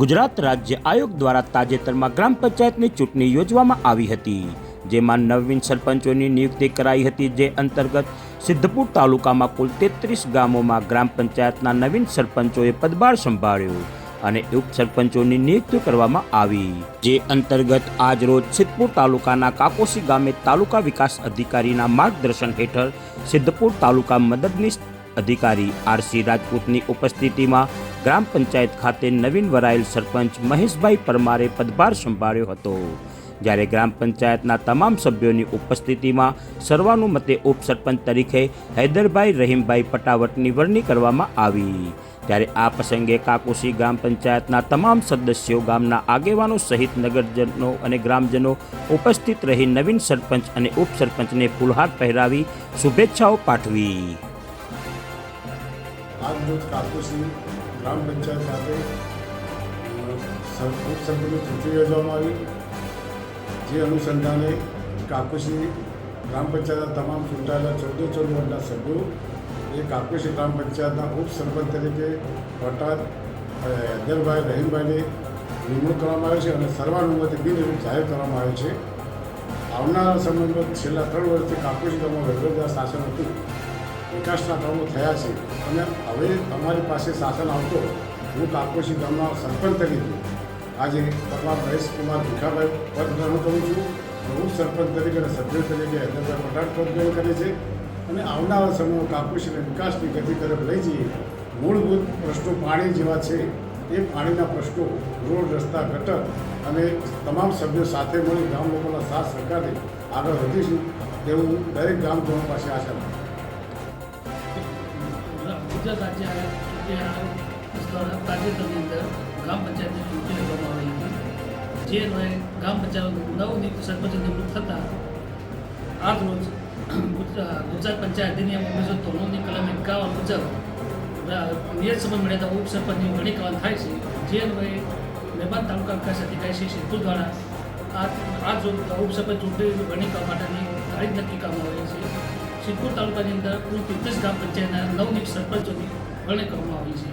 ગુજરાત રાજ્ય આયોગ દ્વારા તાજેતરમાં ગ્રામ પંચાયતની ચૂંટણી યોજવામાં આવી હતી, જેમાં નવીન સરપંચોની નિયુક્તિ કરાઈ હતી, જે અંતર્ગત સિદ્ધપુર તાલુકામાં કુલ તેત્રીસ ગામોમાં ગ્રામ પંચાયતના નવીન સરપંચોએ પદભાર સંભાળ્યો અને ઉપસરપંચોની નિયુક્તિ કરવામાં આવી. જે અંતર્ગત આજરોજ સિદ્ધપુર તાલુકાના કાકોસી ગામે તાલુકા વિકાસ અધિકારીના માર્ગદર્શન હેઠળ સિદ્ધપુર તાલુકા મદદનીશ અધિકારી આરસી રાજપૂતની ઉપસ્થિતિમાં ગ્રામ પંચાયત ખાતે નવીન વરાયેલ સરપંચ મહેશભાઈ પરમારે પદભાર સંભાળ્યો હતો. જ્યારે ગ્રામ પંચાયતના તમામ સભ્યોની ઉપસ્થિતિમાં સર્વાનુમતે ઉપસરપંચ તરીકે હૈદરભાઈ રહીમભાઈ પટાવટની વરણી કરવામાં આવી. ત્યારે આ પ્રસંગે કાકુસી ગ્રામ પંચાયતના તમામ સદસ્યો, ગામના આગેવાનો સહિત નગરજનો અને ગ્રામજનો ઉપસ્થિત રહી નવીન સરપંચ અને ઉપસરપંચને ફૂલહાર પહેરાવી શુભેચ્છાઓ પાઠવી. આજ રોજ કાકોસી ગ્રામ પંચાયત ખાતે ઉપસમિતિની ચૂંટણી યોજવામાં આવી. જે અનુસંધાને કાકુસી ગ્રામ પંચાયતના તમામ ચૂંટાયેલા ચૌદો ચૌદ વોર્ડના સભ્યો એ કાકુસી ગ્રામ પંચાયતના ઉપસરપંચ તરીકે વટાર હૈદરભાઈ રહીમભાઈને નિમણૂક કરવામાં આવે છે અને સર્વાનુમતિ બિનહરીફ જાહેર કરવામાં આવે છે. આવનારા સમયમાં છેલ્લા ત્રણ વર્ષથી કાકુસી ગામમાં વહીવટદાર શાસન હતું. વિકાસના કામો થયા છે. અને હવે અમારી પાસે શાસન આવતો હું કાકોશી ગામના સરપંચ તરીકે આજે પરમાર મહેશ કુમાર ભીખાભાઈ પદ ગ્રહણ કરું છું. હું સરપંચ તરીકે અને સભ્ય તરીકે હૈદરભાઈ પટાણ પદ ગ્રહણ કરે છે. અને આવનારા સમયમાં કાકોશીને વિકાસની ગતિ તરફ લઈ જઈએ. મૂળભૂત પ્રશ્નો પાણી જેવા છે. એ પાણીના પ્રશ્નો રોડ, રસ્તા, ગટર અને તમામ સભ્યો સાથે મળી ગામ લોકોના સાથ સહકારથી આગળ વધીશું. તેવું દરેક ગામજનો પાસે આશા રાખું ગુજરાત રાજ્ય ચૂંટણી દ્વારા તાજેતરની અંદર ગ્રામ પંચાયતની ચૂંટણી કરવામાં આવી હતી. જે ગ્રામ પંચાયત નવનીત સરપંચ નિવૃત્ત થતાં આજ રોજ ગુજરાત પંચાયત અધિનિયમ ઓગણીસો ત્રાણુંની કલમ એકાવન મુજબ નિયત સમય મળ્યા ઉપસરપંચની વરણી કરવાનું થાય છે. જે અન્વયે મહેમાન તાલુકા વિકાસ અધિકારી શ્રી સિદ્ધપુર દ્વારા આ આજ રોજ ઉપસરપંચ ચૂંટણી વણીકરણ માટેની તારીખ નક્કી કરવામાં આવી છે. સિદ્ધપુર તાલુકાની અંદર કુલ તેત્રીસ ગ્રામ પંચાયતના નવનીત સરપંચોની વરણી કરવામાં આવી છે.